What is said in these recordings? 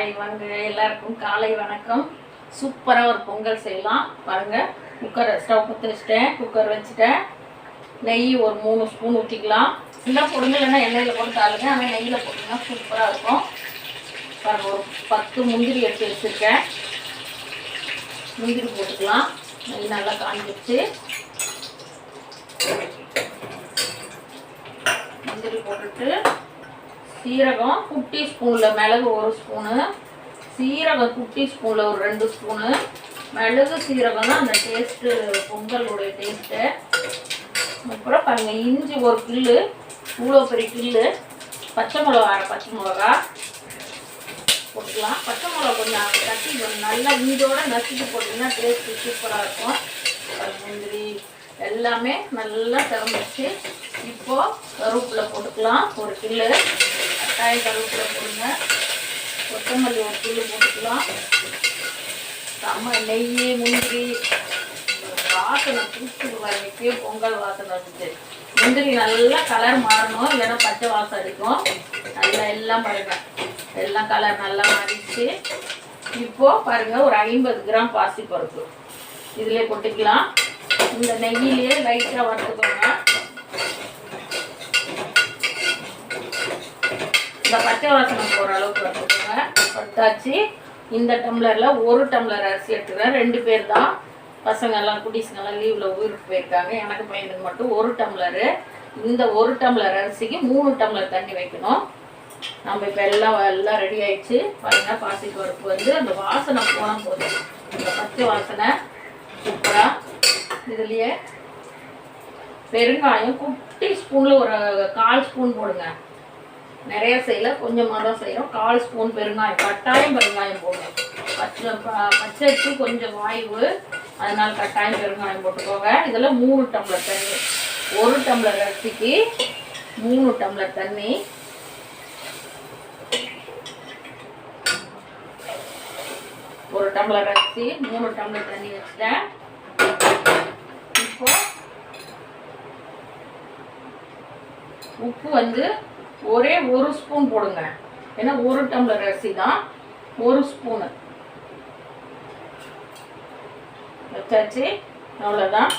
Hi வாங்க எல்லாருக்கும் காலை வணக்கம். சூப்பராக ஒரு பொங்கல் செய்யலாம். பாருங்கள் குக்கரை ஸ்டவ் பற்றி வச்சுட்டேன். குக்கர் வச்சுட்டேன். நெய் ஒரு மூணு ஸ்பூன் ஊற்றிக்கலாம் இல்லை போடுங்க இல்லைன்னா எண்ணெயில் போட்டு தாளுங்க. ஆனால் நெய்யில் போட்டிங்கன்னா சூப்பராக இருக்கும். பாருங்க ஒரு பத்து முந்திரி எடுத்து வச்சுருக்கேன். முந்திரி போட்டுக்கலாம். நெய் நல்லா காஞ்சிடுச்சு முந்திரி போட்டுட்டு சீரகம் குட்டி ஸ்பூனில் மிளகு ஒரு ஸ்பூனு. சீரகம் குட்டி ஸ்பூனில் ஒரு ரெண்டு ஸ்பூனு. மிளகு சீரகம் தான் அந்த டேஸ்ட்டு பொங்கலுடைய டேஸ்ட்டு அப்புறம் பாருங்கள் இஞ்சி ஒரு கில்லு இவ்வளோ பெரிய கில்லு. பச்சை மிளகா அரை பச்சை மிளகா. போட்டுக்கலாம். பச்சை மிளகா கொஞ்சம் தட்டி நல்லா இஞ்சோட நசுக்கி போட்டிங்கன்னா டேஸ்ட்டு சூப்பராக இருக்கும். முந்திரி எல்லாமே நல்லா திறந்துச்சு இப்போது கருவேப்பிலை போட்டுக்கலாம் ஒரு கில்லு. கட்டாயம் கருவேப்பிலை போடுங்க. கொத்தமல்லி ஒரு கில்லு போட்டுக்கலாம். செம்ம நெய் முந்திரி. வாசனை பூச்சி வரைக்கும் பொங்கல் வாசனை வந்துச்சு. முந்திரி நல்லா கலர் மாறணும் இல்லைன்னா பச்சை வாசம் அடிக்கும். நல்லா எல்லாம் பாருங்க. எல்லாம் கலர் நல்லா மாறிடுச்சு. இப்போ பாருங்க ஒரு ஐம்பது கிராம் பாசி பருப்பு இதிலே கொட்டிக்கலாம் இந்த நெய்யிலேயே லைட்டாக வறுத்துக்கோங்க. இந்த பச்சை வாசனை போகிற அளவுக்கு வறுத்துக்கோங்க வறுத்தாச்சு இந்த டம்ளரில் ஒரு டம்ளர் அரிசி எடுத்துக்கிறேன். ரெண்டு பேர் தான். பசங்கெல்லாம் குட்டீஸுங்கெல்லாம் லீவில் ஊருக்கு போயிருக்காங்க. எனக்கு பையனுக்கு மட்டும் ஒரு டம்ளரு. இந்த ஒரு டம்ளர் அரிசிக்கு மூணு டம்ளர் தண்ணி வைக்கணும். நம்ம இப்போ எல்லாம் எல்லாம் ரெடி ஆயிடுச்சு. பாருங்க பாசி பருப்பு வந்து அந்த வாசனை போனால் போதும் இந்த பச்சை வாசனை சூப்பராக இதுலேயே பெருங்காயம் குட்டி ஸ்பூனில் ஒரு கால் ஸ்பூன் போடுங்க. நிறைய செய்யல கொஞ்சமாக தான் செய்கிறோம் கால் ஸ்பூன் பெருங்காயம் கட்டாயம் பெருங்காயம் போடுவோம் பச்சை ப- பச்சரிசி கொஞ்சம் வாய்வு. அதனால் கட்டாயம் பெருங்காயம் போட்டுக்கோங்க. இதில் மூணு டம்ளர் தண்ணி. ஒரு டம்ளர் அரிசிக்கு மூணு டம்ளர் தண்ணி. ஒரு டம்ளர் அரிசி மூணு டம்ளர் தண்ணி வச்சுட்டேன். இப்போ உப்பு வந்து ஒரே ஒரு ஸ்பூன் போடுங்க. ஏன்னா ஒரு டம்ளர் அரிசி தான் ஒரு ஸ்பூனு வச்சாச்சு. அவ்வளோதான்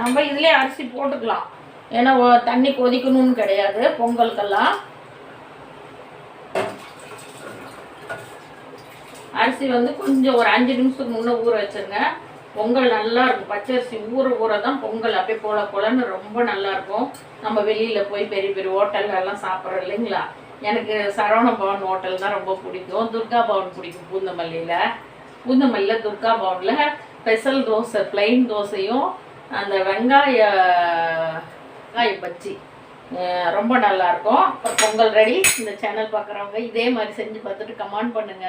நம்ம இதுலேயே அரிசி போட்டுக்கலாம். ஏன்னா தண்ணி கொதிக்கணும்னு கிடையாது பொங்கலுக்கெல்லாம். அரிசி வந்து கொஞ்சம் ஒரு அஞ்சு நிமிஷத்துக்கு முன்னே ஊற வச்சிருங்க. பொங்கல் நல்லா இருக்கும். பச்சரிசி ஊற ஊற தான் பொங்கல். அப்படியே போல போலன்னு ரொம்ப நல்லா இருக்கும். நம்ம வெளியில போய் பெரிய பெரிய ஹோட்டல்ல எல்லாம் சாப்பிட்றோம் இல்லைங்களா? எனக்கு சரவண பவன் ஹோட்டல் தான் ரொம்ப பிடிக்கும். துர்கா பவன் பிடிக்கும் பூந்தமல்லியில. பூந்தமல்லியில் துர்கா பவனில் ஸ்பெஷல் தோசை பிளைன் தோசையும் அந்த வெங்காய வெங்காய பஜ்ஜி. ரொம்ப நல்லா இருக்கும். அப்புறம் பொங்கல் ரெடி. இந்த சேனல் பார்க்குறவங்க இதே மாதிரி செஞ்சு பார்த்துட்டு கமெண்ட் பண்ணுங்க.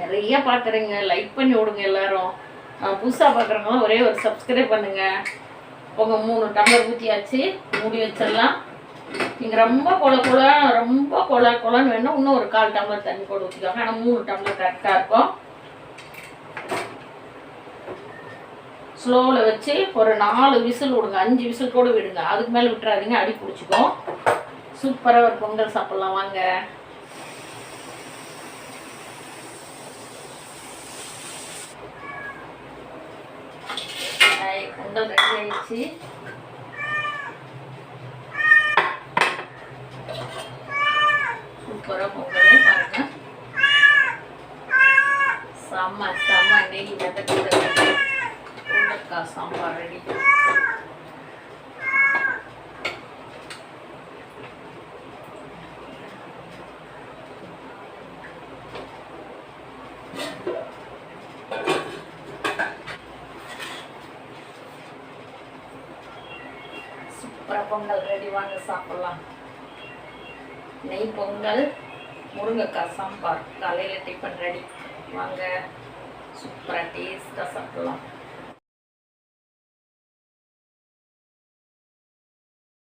நிறைய பார்க்குறீங்க லைக் பண்ணி விடுங்க எல்லாரும். புதுசாக பார்க்குறவங்க ஒரே ஒரு சப்ஸ்கிரைப் பண்ணுங்கள் உங்கள் மூணு டம்ளர் ஊற்றியாச்சு மூடி வச்சிடலாம். நீங்கள் ரொம்ப கொல கொல ரொம்ப கொல கொலன்னு வேணும் இன்னும் ஒரு கால் டம்ளர் தண்ணி போட்டு ஊற்றிக்கோங்க ஆனால் மூணு டம்ளர் கரெக்டாக இருக்கும். ஸ்லோவில் வச்சு ஒரு நாலு விசில் விடுங்க. அஞ்சு விசில் கூட விடுங்க. அதுக்கு மேலே விட்டுறாதீங்க. அடி பிடிச்சிக்கும். சூப்பராக ஒரு பொங்கல் சாப்பிட்லாம். வாங்க. ஹாய், பொங்கல் ரெடி ஆயிடுச்சு சூப்பராக பொங்கல் பாருங்க செம்ம செம்ம நெய் வதக்குது உருளைக்காய் சாம்பார் ரெடி அப்புறம் பொங்கல் ரெடி வாங்க சாப்பிட்லாம். நெய் பொங்கல் முருங்கைக்காய் சாம்பார். காலையில் டிஃபன் ரெடி வாங்க. சூப்பராக டேஸ்ட்டாக சாப்பிட்லாம்.